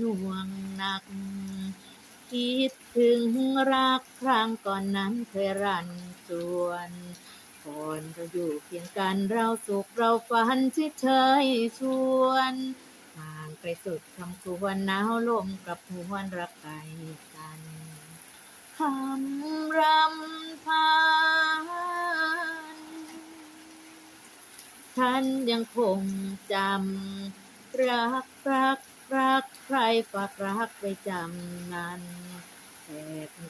หน่วงหนัก คิดถึงรักครั้งก่อนนั้นเคยรันจวนก่อนเราอยู่เคียงกันเราสุขเราฝันเฉยชวนห่างไกลสุดคำควรหนาวลมกับหวนรักไกลกันคำรำพันฉันยังคงจำรักรัก รักใครฝากรักไปจำนานแต่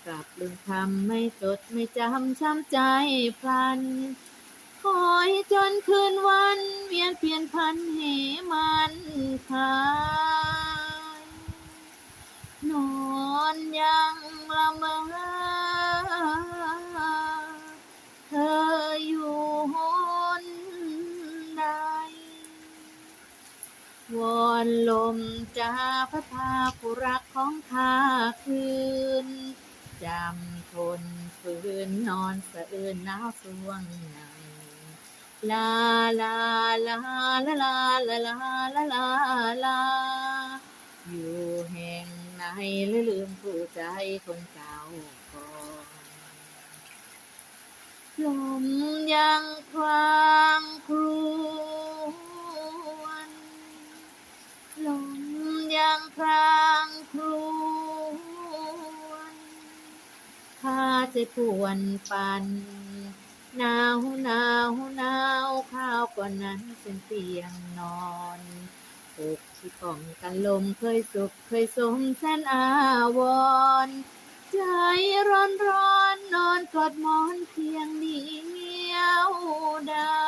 กลับลืมคำไม่จดไม่จำช้ำใจพลัน คอยจนคืนวันเวียนเปลี่ยนพันเหมัน มจะพัดพาผู้รักของข้าคืน จำทนฝืนนอนสะอื้นหนาวสวงในลาลาลาลาลาลาลาลาลาลา อยู่แห่งไหนหรืลืมผู้ใจคนเก่าก่อนลมยังครางครู ครางครวนพาใจปวนปันหนาวหนาวหนาวข้าวก่อนนั้นเป็นเตียงนอนอกที่ป้องกันลมเคยสุขเคยสมแสนอาวร ใจร้อนร้อนนอนกอดหมอนเพียงเดียวได้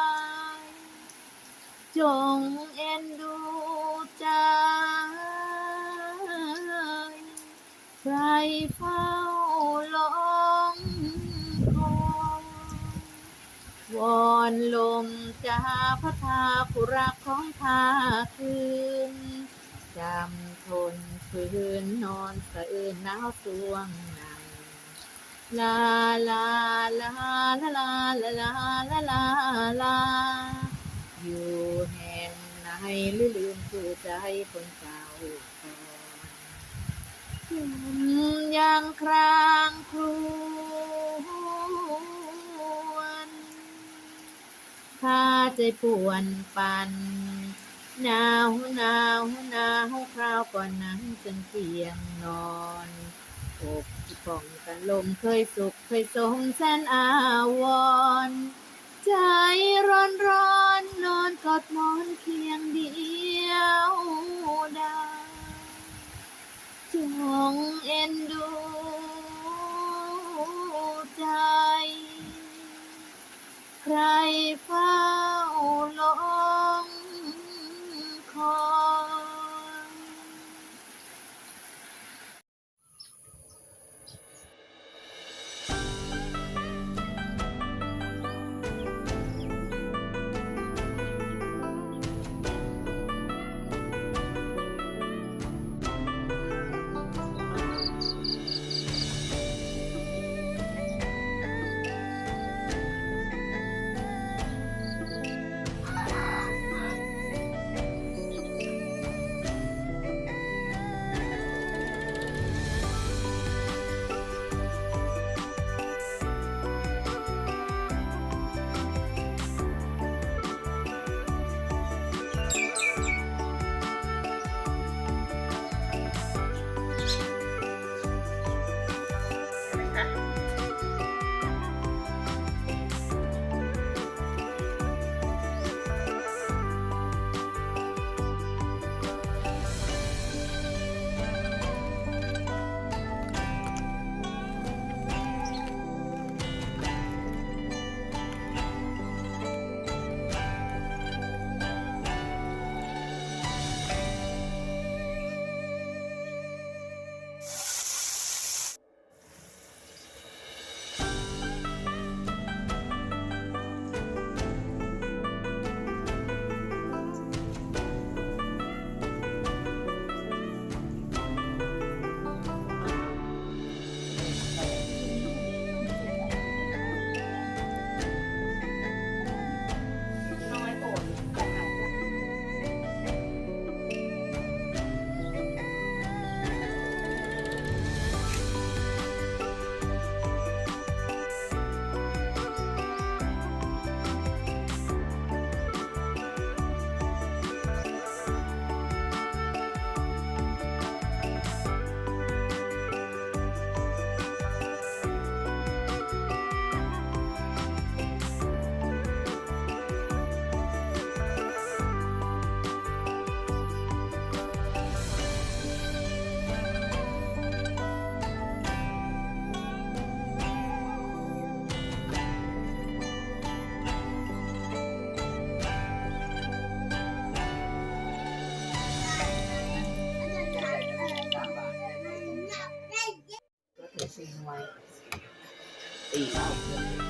จงเอ็นดู เฝ้าลองคอยวอนลมจะพัดพาผู้รักของข้าคืนจำทนฝืนนอนสะอื้นหนาวสวงในลาลาลาลาลาลาลาลาลาลาอยู่แห่งไหนหรือลืมผู้ใจคนเก่า ลมยังครางครวนพาใจป่วนปันหนาวหนาวหนาวคราวก่อนนั้นจนเตียงนอนอกป้องกันลมเคยสุขเคยสมแสนอาวร ใจร้อนร้อนนอนกอดมอนเพียงเดียว ไว้ตีเอา